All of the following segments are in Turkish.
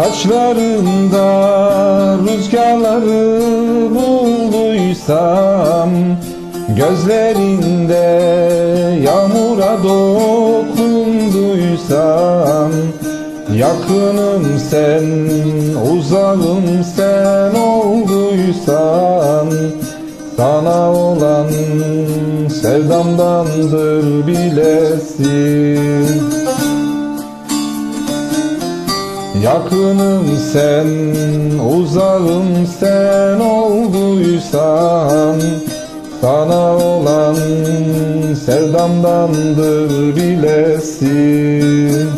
Saçlarında rüzgarları bulduysam Gözlerinde yağmura dokunduysam Yakınım sen, uzağım sen olduysan Sana olan sevdamdandır bilesin Yakınım sen, uzağım sen olduysan Sana olan sevdamdandır bilesin.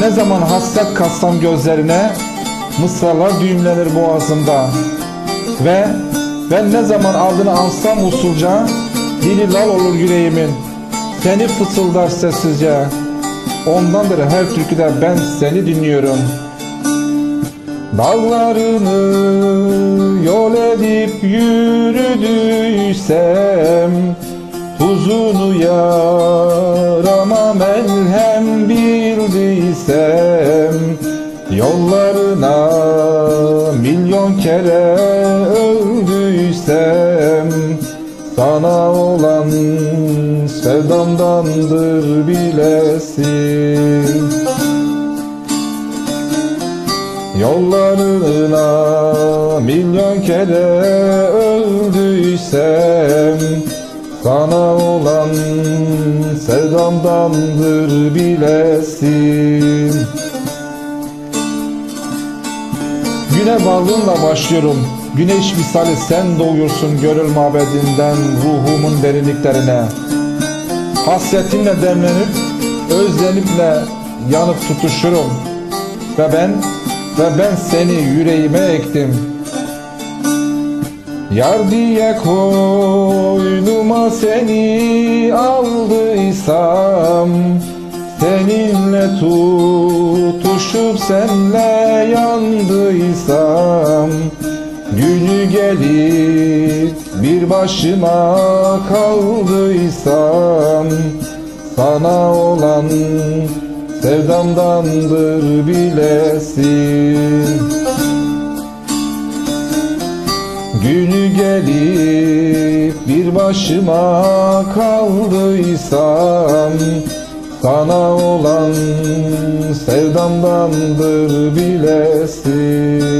Ne zaman hasret kassam gözlerine Mısralar düğümlenir boğazımda. Ve ben ne zaman adını ansam usulca Dili lal olur yüreğimin. Seni fısıldar sessizce Ondandır her türküde ben seni dinliyorum. Dağlarını yol edip yürüdüysem Tuzunu yarama melhem bildiysem Yollarına milyon kere öldüysem Sana olan sevdamdandır bilesin. Yollarına milyon kere öldüysem Sana olan sevdamdandır bilesin. Güne varlığınla başlıyorum. Güneş misali sen doğuyorsun gönül mabedinden ruhumun derinliklerine Hasretinle demlenip özleniple yanıp tutuşurum. Ve ben ve ben seni yüreğime ektim. Yar diye koynuma seni aldıysam Seninle tutuşup senle yandıysam Günü gelip bir başıma kaldıysam Sana olan sevdamdandır bilesin. Günü gelip bir başıma kaldıysam Sana olan sevdamdandır bilesin